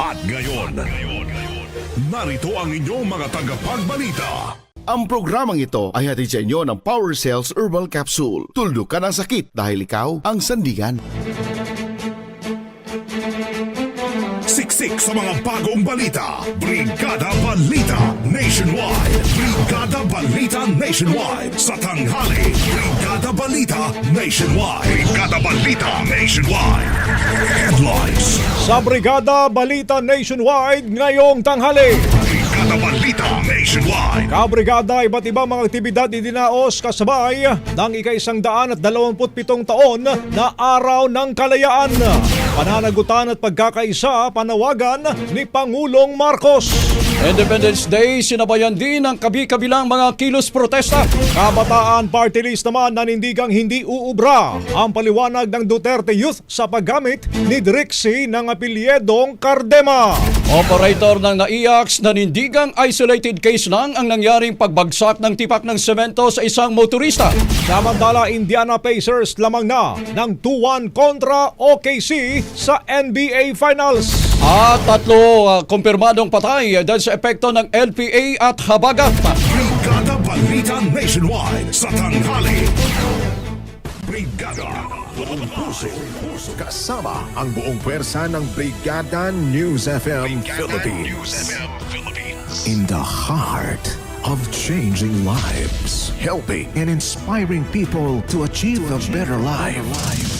At ngayon, narito ang inyong mga tagapagbalita. Ang programang ito ay hatid sa inyo ng Power Cells Herbal Capsule. Tuldok ka ng sakit dahil ikaw ang sandigan. Siksik sa mga bagong balita. Brigada Balita Nationwide. Brigada Balita Nationwide. Sa tanghali. Brigada Balita Nationwide. Brigada Balita Nationwide. Headlines. Sa Brigada Balita Nationwide ngayong tanghali. Brigada Balita Nationwide. Kabrigada, iba't ibang mga aktibidad idinaos kasabay ng ika-isang daan at dalawamput pitong taon na Araw ng Kalayaan. Pananagutan at pagkakaisa panawagan ni Pangulong Marcos. Independence Day, sinabayan din ng kabi-kabilang mga kilos protesta. Kabataan Party List naman nanindigang hindi uubra ang paliwanag ng Duterte Youth sa paggamit ni Drixie ng apilyedong Cardema. Operator ng NAIAX, nanindigang isolated case lang ang nangyaring pagbagsak ng tipak ng semento sa isang motorista. Samantala, Indiana Pacers lamang na ng 2-1 kontra OKC sa NBA Finals. At tatlo ah, kumpirmadong patay dahil sa epekto ng LPA at habagat. Brigada Balita Nationwide. Sa tanghali. Brigada. Puso. Kasama ang buong pwersa ng Brigada News FM Philippines. In the heart of changing lives, helping and inspiring people to achieve a better life.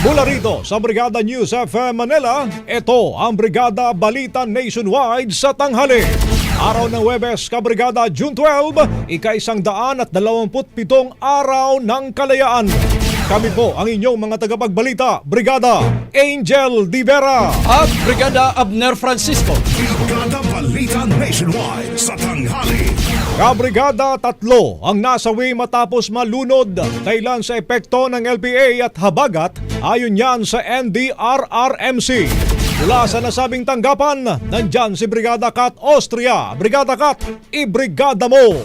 Mula rito sa Brigada News FM Manila, ito ang Brigada Balita Nationwide sa tanghali. Araw ng Webes, Kabrigada, June 12, ika-isang daan at dalawamput pitong araw ng kalayaan. Kami po ang inyong mga tagapagbalita, Brigada Angel Di Vera. At Brigada Abner Francisco. Brigada Balita Nationwide. Sa tanghali. Kabrigada tatlo ang nasawi matapos malunod dahilan sa epekto ng LPA at habagat ayon yan sa NDRRMC. Mula sa nasabing tanggapan, nandyan si Brigada Kat Austria. Brigada Kat, ibrigada mo!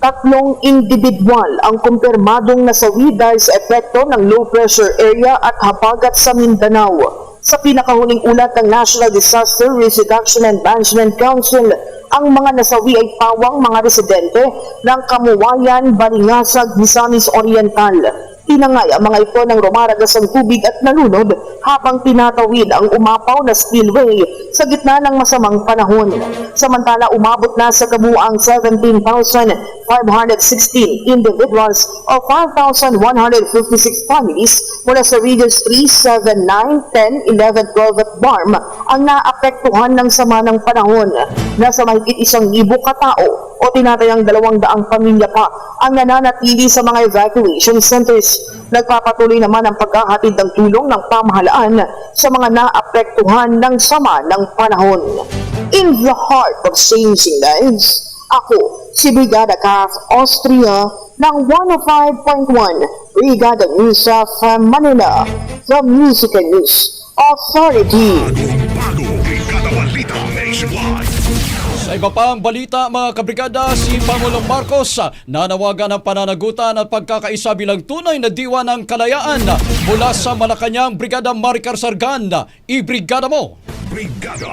Tatlong individual ang kumpirmadong nasawi dahil sa epekto ng low pressure area at habagat sa Mindanao. Sa pinakahuling ulat ng National Disaster Risk Reduction and Management Council, Ang mga nasawi ay pawang mga residente ng Kamuwayan, Balingasag, Misamis Oriental. Tinangay ang mga ito ng rumaragas ang tubig at nalunod habang tinatawid ang umapaw na spillway sa gitna ng masamang panahon. Samantala umabot na sa kabuang 17,516 individuals o 5,156 families mula sa Regions 3, 7, 9, 10, 11, 12 at ang naapektuhan ng sama ng panahon. Nasa mahigit isang libo katao o tinatayang dalawang daang pamilya pa ang nananatili sa mga evacuation centers. Nagpapatuloy naman ang paghahatid ng tulong ng pamahalaan sa mga naapektuhan ng sama ng panahon. In the heart of changing lives, ako si Brigada Caf Austria ng 105.1 Brigada News of Manila, the Music and News Authority. Iba pang balita mga kabrigada, si Pangulong Marcos nanawagan ng pananagutan at pagkakaisa bilang tunay na diwa ng kalayaan mula sa Malacanang Brigada Maricar Sargan. I-brigada mo! Brigada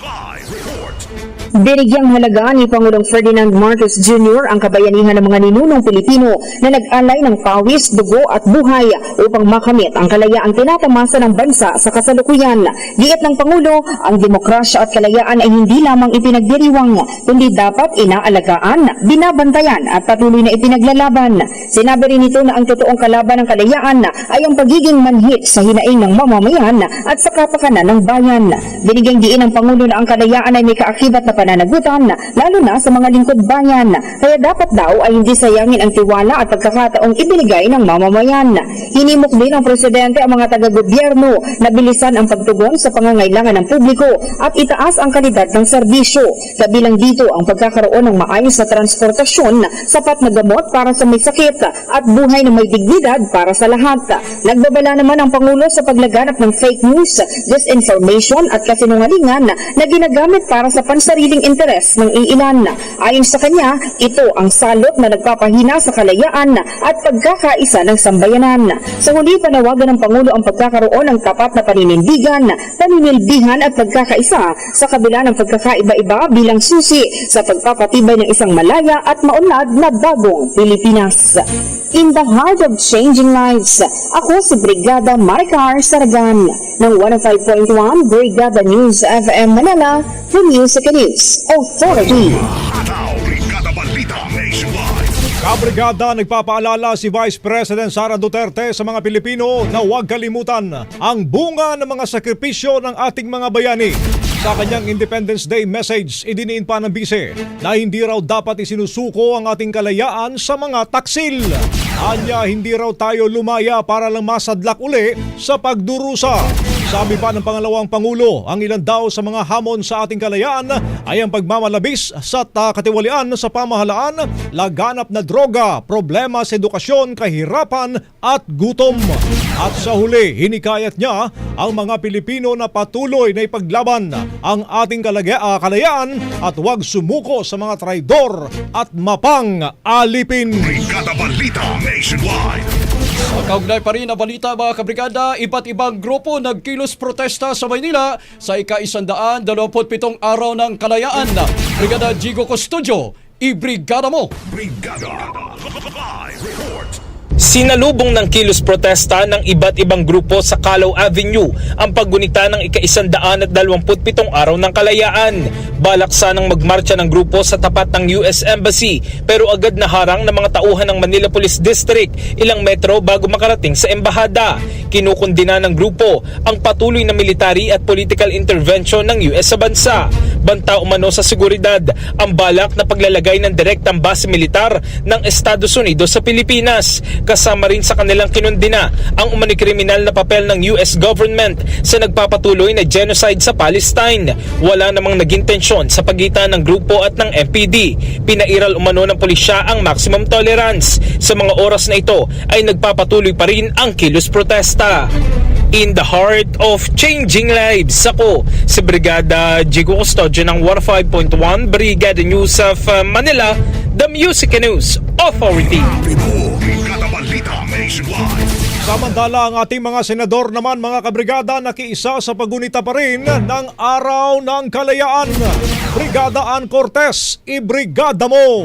Live Report. Binigyang halaga ni Pangulong Ferdinand Marcos Jr. ang kabayanihan ng mga ninunong Pilipino na nag-alay ng pawis, dugo at buhay upang makamit ang kalayaang tinatamasa ng bansa sa kasalukuyan. Giit ng Pangulo, ang demokrasya at kalayaan ay hindi lamang ipinagdiriwang, kundi dapat inaalagaan, binabantayan at patuloy na ipinaglalaban. Sinabi rin nito na ang totoong kalaban ng kalayaan ay ang pagiging manhit sa hinaing ng mamamayan at sa kapakanan ng bayan. Binigyang diin ng Pangulo na ang kalayaan ay may kaakibat na pananagutan, lalo na sa mga lingkod bayan. Kaya dapat daw ay hindi sayangin ang tiwala at pagkakataong ibinigay ng mamamayan. Hinimok din ng Presidente ang mga taga-gobyerno na bilisan ang pagtugon sa pangangailangan ng publiko at itaas ang kalidad ng serbisyo. Kabilang dito ang pagkakaroon ng maayos na transportasyon, sapat na gamot para sa may sakit at buhay na may dignidad para sa lahat. Nagbabala naman ang Pangulo sa paglaganap ng fake news, disinformation at kasinungalingan na ginagamit para sa pansariling interes ng iilan. Ayon sa kanya, ito ang salot na nagpapahina sa kalayaan at pagkakaisa ng sambayanan. Sa huli, panawagan ng Pangulo ang pagkakaroon ng tapat na paninindigan, paninilbihan at pagkakaisa sa kabila ng pagkakaiba-iba bilang susi sa pagpapatibay ng isang malaya at maunlad na bagong Pilipinas. In the heart of changing lives, ako si Brigada Maricar Saragan ng 105.1 Brigada News FM Manila, the Music and News Authority. Kabrigada nagpapaalala si Vice President Sara Duterte sa mga Pilipino na huwag kalimutan ang bunga ng mga sakripisyo ng ating mga bayani. Sa kanyang Independence Day message, idiniin pa ng bise na hindi raw dapat isinusuko ang ating kalayaan sa mga taksil. Anya, hindi raw tayo lumaya para lang masadlak uli sa pagdurusa. Sabi pa ng pangalawang Pangulo, ang ilan daw sa mga hamon sa ating kalayaan ay ang pagmamalabis sa katiwalian sa pamahalaan, laganap na droga, problema sa edukasyon, kahirapan at gutom. At sa huli, hinikayat niya ang mga Pilipino na patuloy na ipaglaban ang ating kalagya- ah, kalayaan at huwag sumuko sa mga traidor at mapang alipin. Brigada Balita Nationwide. Kaugnay pa rin ang balita mga kabrigada, iba't ibang grupo nagkilos protesta sa Maynila sa ika-127 araw ng kalayaan. Brigada Jigo Custodio, i-brigada mo! Brigada Live. Sinalubong ng kilos protesta ng iba't ibang grupo sa Calaw Avenue ang paggunita ng ika-isandaan at dalawamputpitong araw ng kalayaan. Balak sanang magmarcha ng grupo sa tapat ng US Embassy pero agad naharang ng mga tauhan ng Manila Police District ilang metro bago makarating sa embahada. Kinukundina ng grupo ang patuloy na military at political intervention ng US sa bansa. Banta umano sa seguridad ang balak na paglalagay ng direktang base militar ng Estados Unidos sa Pilipinas. Kasama rin sa kanilang kinundina ang umani kriminal na papel ng US government sa nagpapatuloy na genocide sa Palestine. Wala namang naging tensyon sa pagitan ng grupo at ng MPD. Pinairal umano ng pulisya ang maximum tolerance. Sa mga oras na ito ay nagpapatuloy pa rin ang kilos protesta. In the heart of changing lives, ako si Brigada Jigo Custodio ng 105.1 Brigada News of uh, Manila, the Music News Authority. Nationwide. Samantala ang ating mga senador naman mga kabrigada nakiisa sa pagunita pa rin ng Araw ng Kalayaan. Brigada Ann Cortez, ibrigada mo!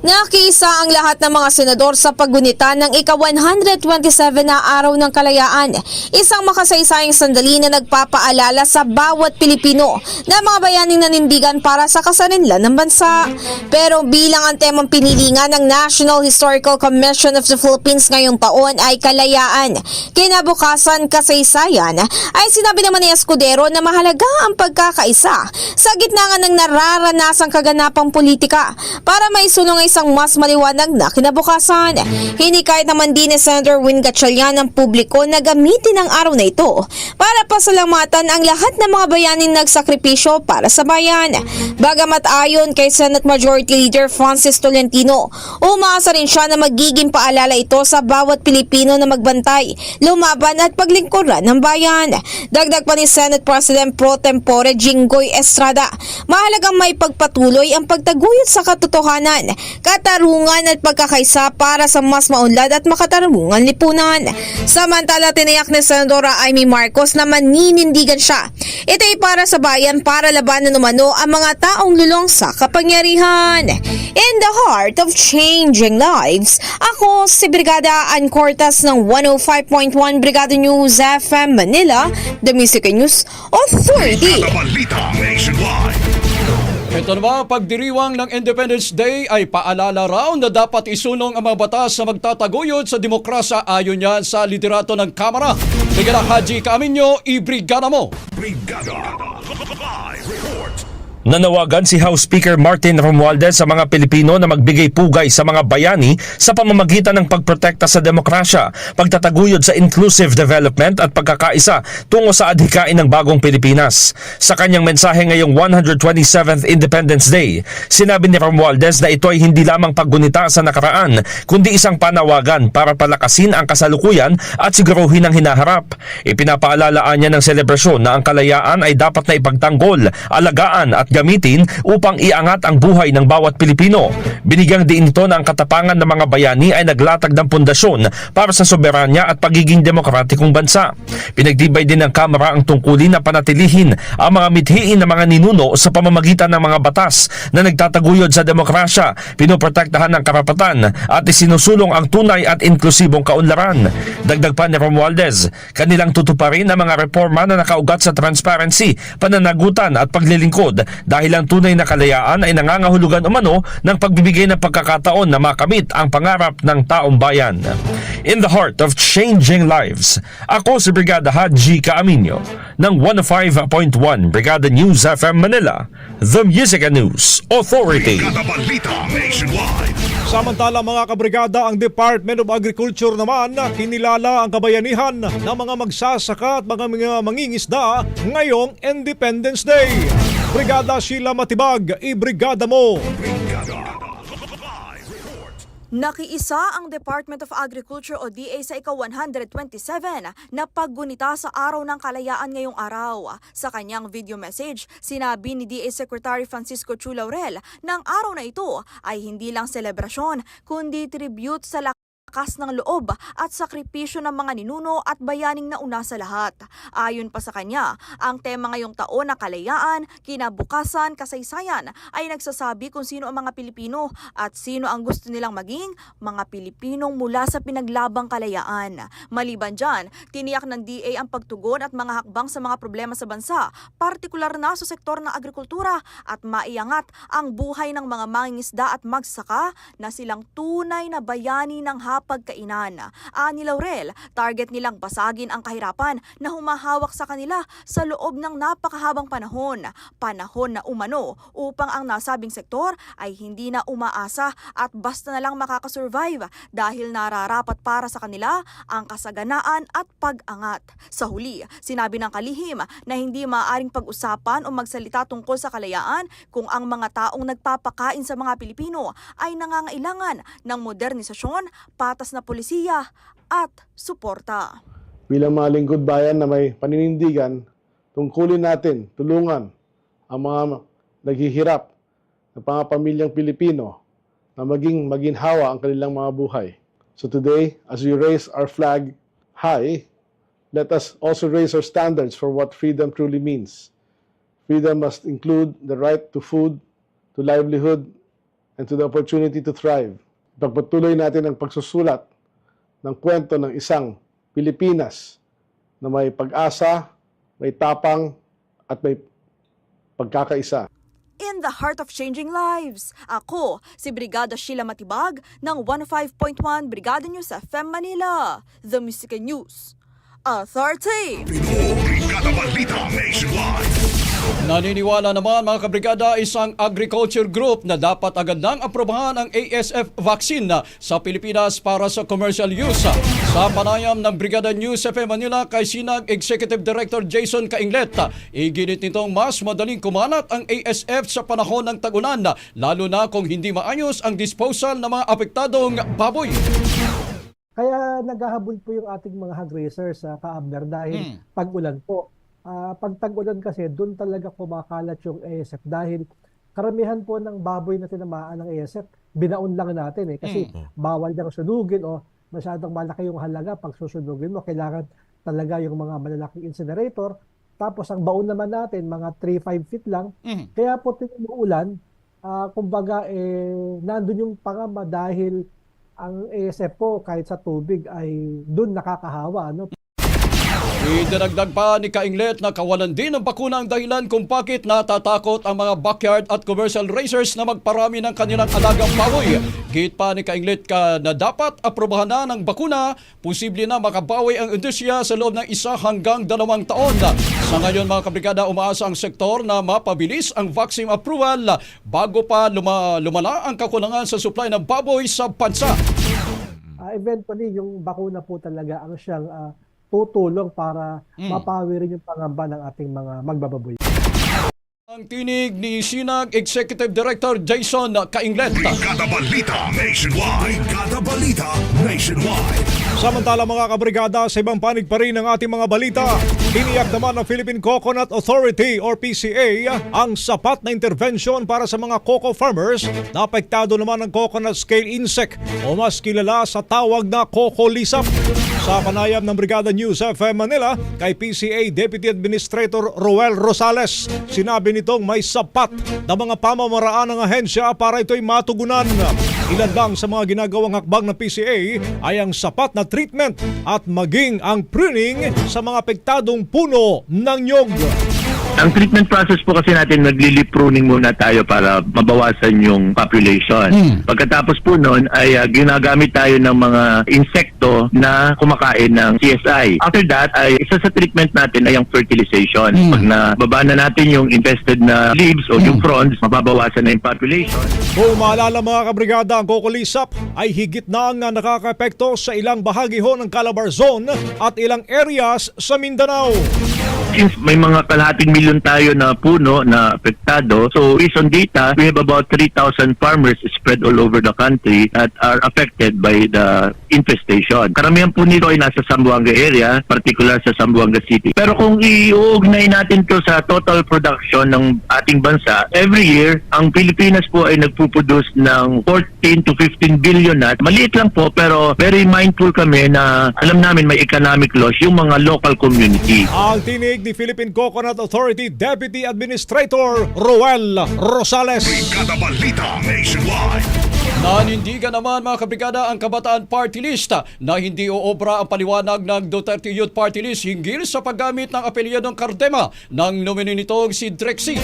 Nakiisa ang lahat ng mga senador sa paggunita ng ika-127 na araw ng kalayaan. Isang makasaysayang sandali na nagpapaalala sa bawat Pilipino na mga bayaning nanindigan para sa kasarinlan ng bansa. Pero bilang ang temang pinili nga ng National Historical Commission of the Philippines ngayong taon ay kalayaan. Kinabukasan kasaysayan ay sinabi naman ni Escudero na mahalaga ang pagkakaisa sa gitna ng nararanasang kaganapang politika para maisulong ang isang mas maliwanag na kinabukasan. Hinikayat naman din ni Senator Win Gatchalian ng publiko na gamitin ang araw na ito para pasalamatan ang lahat ng mga bayaning nagsakripisyo para sa bayan. Bagamat ayon kay Senate Majority Leader Francis Tolentino, umaasa rin siya na magiging paalala ito sa bawat Pilipino na magbantay, lumaban at paglingkuran ng bayan. Dagdag pa ni Senate President Pro Tempore Jinggoy Estrada, mahalagang may pagpatuloy ang pagtaguyod sa katotohanan, katarungan at pagkakaisa para sa mas maunlad at makatarungan lipunan. Samantala, tiniyak ni Senadora Amy Marcos na maninindigan siya. Ito ay para sa bayan para labanan umano ang mga taong lulong sa kapangyarihan. In the heart of changing lives, ako si Brigada Ann Cortas ng 105.1 Brigada News FM Manila, The Music News Authority. Brigada balita nationwide. Ito naman, pagdiriwang ng Independence Day ay paalala raw na dapat isulong ang mga batas na magtataguyod sa demokrasya ayon yan sa liderato ng Kamara. Brigada Haji Kaaminyo, ibrigada mo! Brigada. Live report. Nanawagan si House Speaker Martin Romualdez sa mga Pilipino na magbigay pugay sa mga bayani sa pamamagitan ng pagprotekta sa demokrasya, pagtataguyod sa inclusive development at pagkakaisa tungo sa adhikain ng bagong Pilipinas. Sa kanyang mensahe ngayong 127th Independence Day, sinabi ni Romualdez na ito ay hindi lamang paggunita sa nakaraan, kundi isang panawagan para palakasin ang kasalukuyan at siguruhin ang hinaharap. Ipinapaalaan niya ng selebrasyon na ang kalayaan ay dapat na ipagtanggol, alagaan at gamitin upang iangat ang buhay ng bawat Pilipino. Binigyang diin ito na ang katapangan ng mga bayani ay naglatag ng pundasyon para sa soberanya at pagiging demokratikong bansa. Pinagtibay din ng Kamara ang tungkulin na panatilihin ang mga mithiin ng mga ninuno sa pamamagitan ng mga batas na nagtataguyod sa demokrasya, pinoprotektahan ng karapatan at isinusulong ang tunay at inklusibong kaunlaran. Dagdag pa ni Romualdez, kanilang tutuparin ang mga reforma na nakaugat sa transparency, pananagutan at paglilingkod dahil ang tunay na kalayaan ay nangangahulugan umano ng pagbibigay ng pagkakataon na makamit ang pangarap ng taong bayan. In the heart of changing lives, ako si Brigada Haji Kaaminyo ng 105.1 Brigada News FM Manila, The Music and News Authority. Samantala mga kabrigada, ang Department of Agriculture naman kinilala ang kabayanihan ng mga magsasaka at mga, mga mangingisda ngayong Independence Day. Brigada Sheila Matibag, ibrigada mo! Nakiisa ang Department of Agriculture o DA sa ika-127 na paggunita sa Araw ng Kalayaan ngayong araw. Sa kanyang video message, sinabi ni DA Secretary Francisco Chu Laurel na ang araw na ito ay hindi lang selebrasyon kundi tribute sa lakas lakas ng loob at sakripisyo ng mga ninuno at bayaning nauna sa lahat. Ayon pa sa kanya, ang tema ngayong taon na kalayaan, kinabukasan, kasaysayan ay nagsasabi kung sino ang mga Pilipino at sino ang gusto nilang maging mga Pilipinong mula sa pinaglabang kalayaan. Maliban dyan, tiniyak ng DA ang pagtugon at mga hakbang sa mga problema sa bansa, partikular na sa sektor ng agrikultura at maiangat ang buhay ng mga mangingisda at magsaka na silang tunay na bayani ng hapagkainan. Ani Laurel, target nilang basagin ang kahirapan na humahawak sa kanila sa loob ng napakahabang panahon. Panahon na umano upang ang nasabing sektor ay hindi na umaasa at basta na lang makakasurvive dahil nararapat para sa kanila ang kasaganaan at pag-angat. Sa huli, sinabi ng kalihim na hindi maaaring pag-usapan o magsalita tungkol sa kalayaan kung ang mga taong nagpapakain sa mga Pilipino ay nangangailangan ng modernisasyon, patas na polisiya at suporta. bilang mga lingkod bayan na may paninindigan, tungkulin natin, tulungan ang mga naghihirap na mga pamilyang Pilipino na maging maginhawa ang kanilang mga buhay. So today, as we raise our flag high, let us also raise our standards for what freedom truly means. Freedom must include the right to food, to livelihood, and to the opportunity to thrive. Pagpatuloy natin ang pagsusulat ng kwento ng isang Pilipinas na may pag-asa, may tapang, at may pagkakaisa. In the heart of changing lives, ako si Brigada Sheila Matibag ng 105.1 Brigada News FM Manila, The Music and News Authority. Brigada Balita Nationwide. Naniniwala naman mga kabrigada isang agriculture group na dapat agad nang aprobahan ang ASF vaccine sa Pilipinas para sa commercial use. Sa panayam ng Brigada News FM Manila kay Sinag Executive Director Jason Kainglet, iginit nitong mas madaling kumalat ang ASF sa panahon ng tagunan lalo na kung hindi maayos ang disposal ng mga apektadong baboy. Kaya naghahabol po yung ating mga hog raisers sa Kaabner dahil pag-ulan po. Ah, pag tag-ulan kasi, doon talaga kumakalat yung ASF dahil karamihan po ng baboy na tinamaan ng ASF, binaon lang natin eh. Kasi bawal niyang sunugin o masyadong malaki yung halaga pag susunugin mo. Kailangan talaga yung mga malalaking incinerator. Tapos ang baon naman natin, mga 3-5 feet lang. Kaya po tinuulan, ah, kumbaga eh, nandun yung pangamba dahil ang ASF po kahit sa tubig ay doon nakakahawa. No? Idinagdag pa ni Kainglet na kawalan din ng bakuna ang dahilan kung bakit natatakot ang mga backyard at commercial racers na magparami ng kanilang alagang baboy. Git pa ni Kainglet ka na dapat aprobahan na ng bakuna, posible na makabawi ang industriya sa loob ng isa hanggang dalawang taon. Sa ngayon mga kabrigada, umaasa ang sektor na mapabilis ang vaccine approval bago pa luma- lumala ang kakulangan sa supply ng baboy sa bansa. Ah, eventually, yung bakuna po talaga ang siyang ah, tutulong para mapawi rin yung pangamba ng ating mga magbababoy. Ang tinig ni Sinag Executive Director Jason Kainglet. Brigada Balita Nationwide. Brigada Balita Nationwide. Samantala mga kabrigada, sa ibang panig pa rin ng ating mga balita, tiniyak naman ng Philippine Coconut Authority or PCA ang sapat na intervention para sa mga cocoa farmers na apektado naman ng coconut scale insect o mas kilala sa tawag na coco lisap. Sa panayam ng Brigada News FM Manila kay PCA Deputy Administrator Roel Rosales, sinabi nitong may sapat na mga pamamaraan ng ahensya para ito'y matugunan. Ilan lang sa mga ginagawang hakbang ng PCA ay ang sapat na treatment at maging ang pruning sa mga apektadong puno ng nyog. Ang treatment process po kasi natin, nagli-leaf pruning muna tayo para mabawasan yung population. Pagkatapos po noon ay ah, ginagamit tayo ng mga insekto na kumakain ng CSI. After that, ay isa sa treatment natin ay ang fertilization. Pag nababa na natin yung infested na leaves o yung fronds, mababawasan na yung population. Kung maalala mga kabrigada, ang kokolisap ay higit na ang nakaka-epekto sa ilang bahagi ho ng Calabar Zone at ilang areas sa Mindanao. Since may mga kalahating milyon tayo na puno na apektado, so based on data, we have about 3,000 farmers spread all over the country that are affected by the infestation. Karamihan po nito ay nasa Zamboanga area, particular sa Zamboanga City. Pero kung iuugnay natin to sa total production ng ating bansa, every year, ang Pilipinas po ay nagpuproduce ng 14 to 15 billion nuts. Maliit lang po, pero very mindful kami na alam namin may economic loss yung mga local community. Ang tinig ni Philippine Coconut Authority Deputy Administrator Roel Rosales. Brigada Balita Nationwide. Nanindigan naman mga kabrigada ang Kabataan Party List na hindi uobra ang paliwanag ng Duterte Youth Party List hinggil sa paggamit ng apelyadong Cardema ng nominee nitong si Drexy.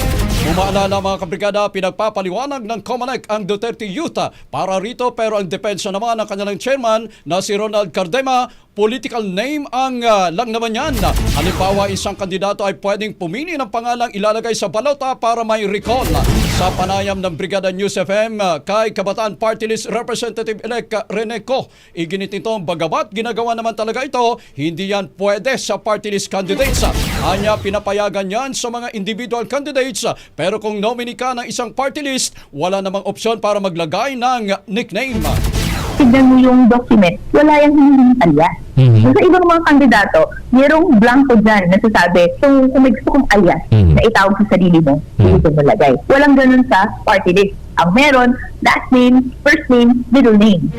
Umaalala mga kabrigada, pinagpapaliwanag ng Comelec ang Duterte Youth para rito pero ang depensa naman ng kanilang chairman na si Ronald Cardema political name ang ah, lang naman yan. Halimbawa, isang kandidato ay pwedeng pumili ng pangalang ilalagay sa balota para may recall. Sa panayam ng Brigada News FM ah, kay Kabataan Party List Representative-elect ah, Rene Co, iginit nitong bagamat ginagawa naman talaga ito, hindi yan pwede sa party list candidates. Anya pinapayagan yan sa mga individual candidates pero kung nominee ka ng isang party list, wala namang opsyon para maglagay ng nickname. tignan mo yung document, wala yung hinihingi alias. So, sa ibang mga kandidato, mayroong blanco dyan na sasabi, kung, kung may gusto kong alias na itawag sa sarili mo, dito mo lagay. Walang ganun sa party list. Ang meron, last name, first name, middle name.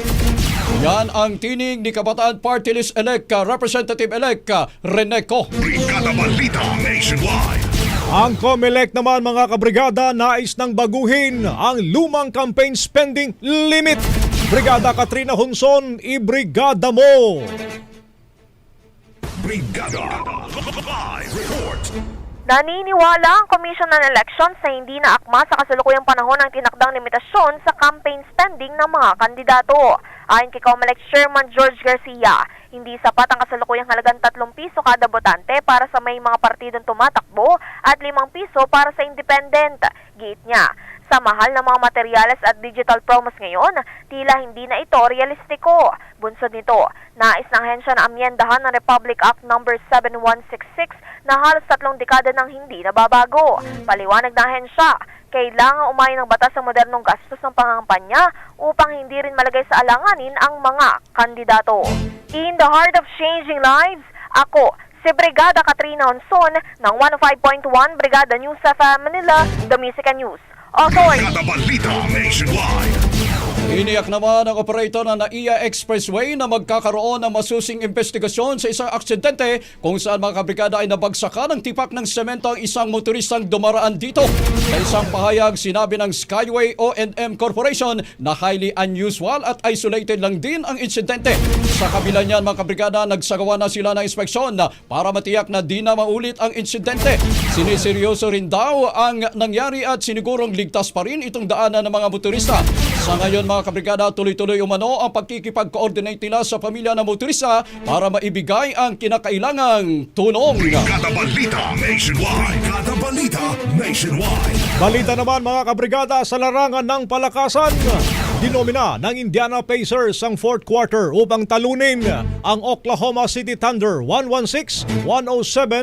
Yan ang tinig ni Kabataan Party List Elect uh, Representative-elect uh, Rene Co. Brigada Balita Nationwide. Ang COMELEC naman mga kabrigada nais nang baguhin ang lumang campaign spending limit. Brigada Katrina Hunson, ibrigada mo! Brigada Live Report. Naniniwala ang Commission on Elections na hindi na akma sa kasalukuyang panahon ang tinakdang limitasyon sa campaign spending ng mga kandidato. Ayon kay COMELEC Chairman George Garcia, hindi sapat ang kasalukuyang halagang 3 piso kada botante para sa may mga partidong tumatakbo at 5 piso para sa independent. Giit niya, sa mahal ng mga materyales at digital promos ngayon, tila hindi na ito realistiko. Bunsod nito, nais ng hensya na amyendahan ng Republic Act No. 7166 na halos tatlong dekada nang hindi nababago. Paliwanag ng hensya, kailangan umayon ng batas ang modernong gastos ng pangangampanya upang hindi rin malagay sa alanganin ang mga kandidato. In the heart of changing lives, ako, si Brigada Katrina Honson ng 105.1 Brigada News FM Manila, The Music and News. Authority. Brigada Balita Nationwide. Iniyak naman ang operator ng NAIA Expressway na magkakaroon ng masusing investigasyon sa isang aksidente kung saan mga kabrigada ay nabagsakan ng tipak ng semento ang isang motoristang dumaraan dito. Sa isang pahayag, sinabi ng Skyway O&M Corporation na highly unusual at isolated lang din ang insidente. Sa kabila niyan mga kabrigada, nagsagawa na sila ng inspeksyon para matiyak na di na maulit ang insidente. Siniseryoso rin daw ang nangyari at sinigurong ligtas pa rin itong daanan ng mga motorista. Sa ngayon mga kabrigada, tuloy-tuloy umano ang pagkikipag-coordinate nila sa pamilya ng motorista para maibigay ang kinakailangang tulong. Brigada Balita Nationwide. Brigada Balita Nationwide. Balita naman mga kabrigada sa larangan ng palakasan. Dinomina ng Indiana Pacers ang fourth quarter upang talunin ang Oklahoma City Thunder 116-107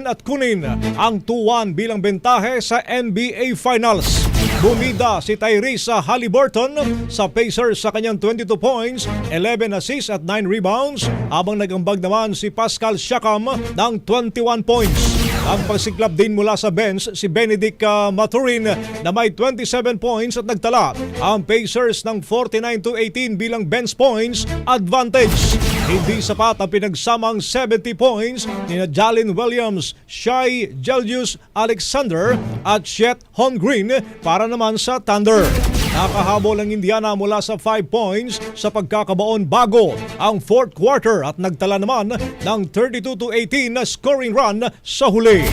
at kunin ang 2-1 bilang bentahe sa NBA Finals. Bumida si Tyrese Halliburton sa Pacers sa kanyang 22 points, 11 assists at 9 rebounds habang nagambag naman si Pascal Siakam ng 21 points. Ang pagsiklab din mula sa bench si Benedict uh, Maturin na may 27 points at nagtala ang Pacers ng 49 to 18 bilang bench points advantage. Hindi sapat ang pinagsamang 70 points ni Jalen Williams, Shai Gelgius Alexander at Chet Holmgren para naman sa Thunder. Nakahabol ang Indiana mula sa 5 points sa pagkakabaon bago ang fourth quarter at nagtala naman ng 32 to 18 na scoring run sa huli.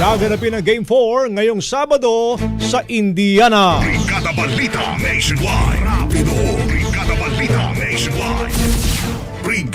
Gaganapin ang Game 4 ngayong Sabado sa Indiana. Brigada Balita Nationwide. Rapido. Balita Nationwide.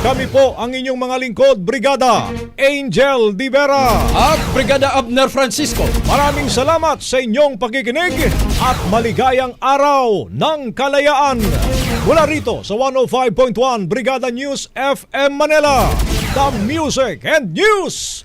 Kami po ang inyong mga lingkod, Brigada Angel Di Vera. At Brigada Abner Francisco. Maraming salamat sa inyong pakikinig at maligayang araw ng kalayaan. Mula rito sa 105.1 Brigada News FM Manila, The Music and News